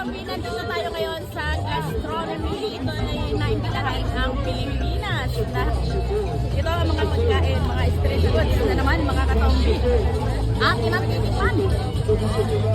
Katombi, nandito tayo ngayon sa gastronomy. Ito ay naimbitahan ang Pilipinas. Na, ito ang mga pagkain, mga street foods na naman, mga katombi. Ang kinatitikman. At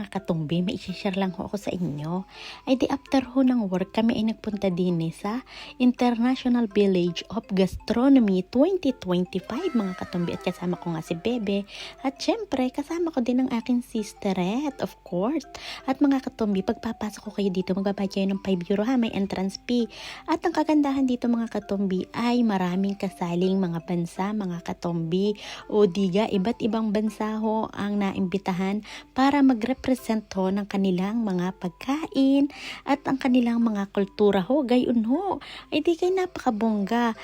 mga katumbi, may share lang ho ako sa inyo. Ay di after ho ng work, kami ay nagpunta din sa International Village of Gastronomy 2025 mga katumbi. At kasama ko nga si Bebe. At syempre, kasama ko din ang aking sisterette, of course. At mga katumbi, pagpapasok ko kayo dito, magbabayad kayo ng 5 euro ha, may entrance fee. At ang kagandahan dito mga katumbi ay maraming kasaling mga bansa, mga katumbi. O diga, iba't ibang bansa ho ang naimbitahan para mag-represent ho ng kanilang mga pagkain at ang kanilang mga kultura ho. Gayon ho. Ay di kay napakabongga.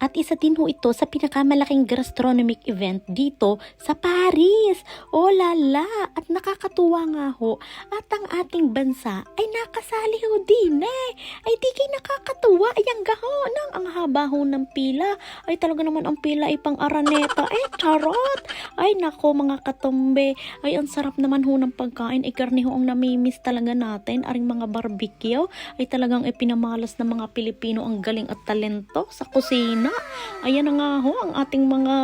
At isa din ho ito sa pinakamalaking gastronomic event dito sa Paris. Oh lala! At nakakatuwa nga ho. At ang ating bansa ay nakasali ho din eh. Ay di kay nakakatuwa. Ay ang gaho nang ang haba ho ng pila. Ay talaga naman ang pila ay pang araneta. Eh charot! Ay nako mga katombe. Ay ang sarap naman ho ng pagkain. Ay karni ho ang namimiss talaga natin. Aring mga barbecue. Ay talagang ipinamalas ng mga Pilipino ang galing at talento sa kusina. Ayan na nga ho ang ating mga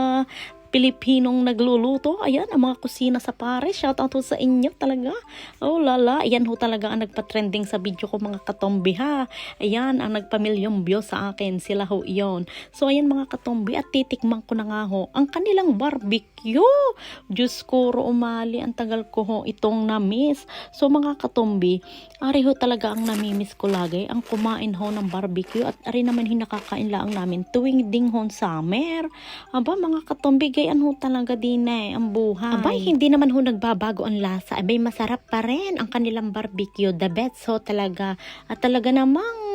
Pilipinong nagluluto. Ayan, ang mga kusina sa Paris. Shout out ho sa inyo talaga. Oh, lala. Ayan ho talaga ang nagpa-trending sa video ko mga katombi ha. Ayan, ang nagpamilyong view sa akin. Sila ho iyon. So, ayan mga katombi at titikman ko na nga ho ang kanilang barbecue. Diyos ko, umali. Ang tagal ko ho itong na-miss. So, mga katombi, ari ho talaga ang namimiss ko lagi. Ang kumain ho ng barbecue at ari naman hinakakain lang namin tuwing dinghon summer. Aba, mga katombi, gayan ho talaga din eh, ang buhay. Abay, hindi naman ho nagbabago ang lasa. Abay, masarap pa rin ang kanilang barbecue. The best ho talaga. At talaga namang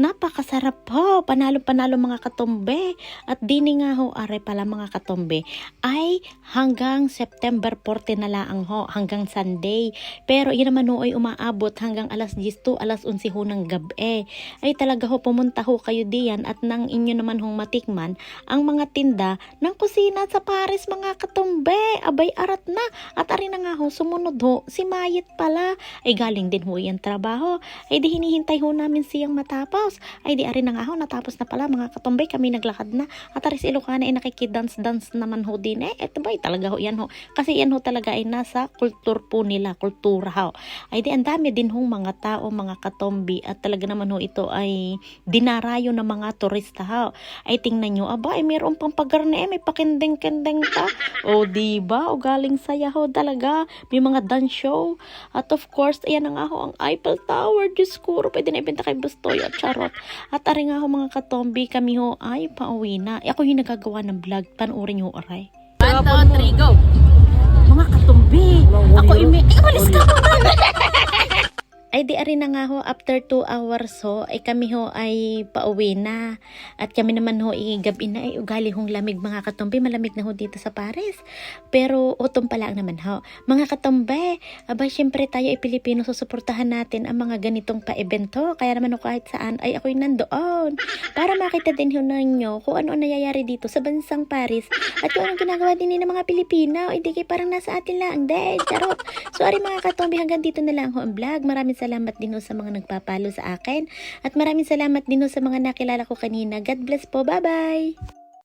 napakasarap ho. Panalo-panalo mga katombe. At dini nga ho, are pala mga katombe, ay hanggang September 14 na lang ho, hanggang Sunday. Pero yun naman ho ay umaabot hanggang alas 10 to alas 11 ho ng gabi. Ay talaga ho, pumunta ho kayo diyan at nang inyo naman hong matikman ang mga tinda ng kusina sa Paris mga katombe. Abay arat na. At ari na nga ho, sumunod ho, si Mayit pala. Ay galing din ho yan trabaho. Ay di hinihintay ho namin siyang matapos. Ay di ari na nga ho, natapos na pala mga katombe. Kami naglakad na. At ari si Ilocana ay nakikidance-dance naman ho din eh. Eto ba, talaga ho yan ho. Kasi yan ho talaga ay nasa kultur po nila, kultura ho. Ay di ang dami din hong mga tao, mga katombi. At talaga naman ho ito ay dinarayo ng mga turista ho. Ay tingnan nyo, aba, ay mayroon pang pagarne eh, may pakendeng-kendeng pa. O di ba? O galing saya ho talaga. May mga dance show. At of course, ayan na nga ho ang Eiffel Tower. Diyos ko, pwede na ibenta kay Bustoy at Charot. At ari nga ho mga katombi, kami ho ay pauwi na. Ako yung nagagawa ng vlog. Panoorin nyo, aray. 1, 2, 3, go! Mga katumbi, ako imi... Ay, umalis ka Ay di ari na nga ho. After 2 hours ho ay kami ho ay pauwi na. At kami naman ho igabi na ay ugali hong lamig mga katumbi. Malamig na ho dito sa Paris. Pero utom pa lang naman ho. Mga katumbi aba syempre tayo ay Pilipino susuportahan natin ang mga ganitong pa-evento kaya naman ho kahit saan ay ako'y nandoon. Para makita din ho ninyo kung ano ang nangyayari dito sa bansang Paris at kung anong ginagawa din ng mga Pilipino. Ay di kay parang nasa atin lang de charot. So ari mga katumbi hanggang dito na lang ho ang vlog. Maraming salamat din sa mga nagpapalo sa akin. At maraming salamat din sa mga nakilala ko kanina. God bless po. Bye bye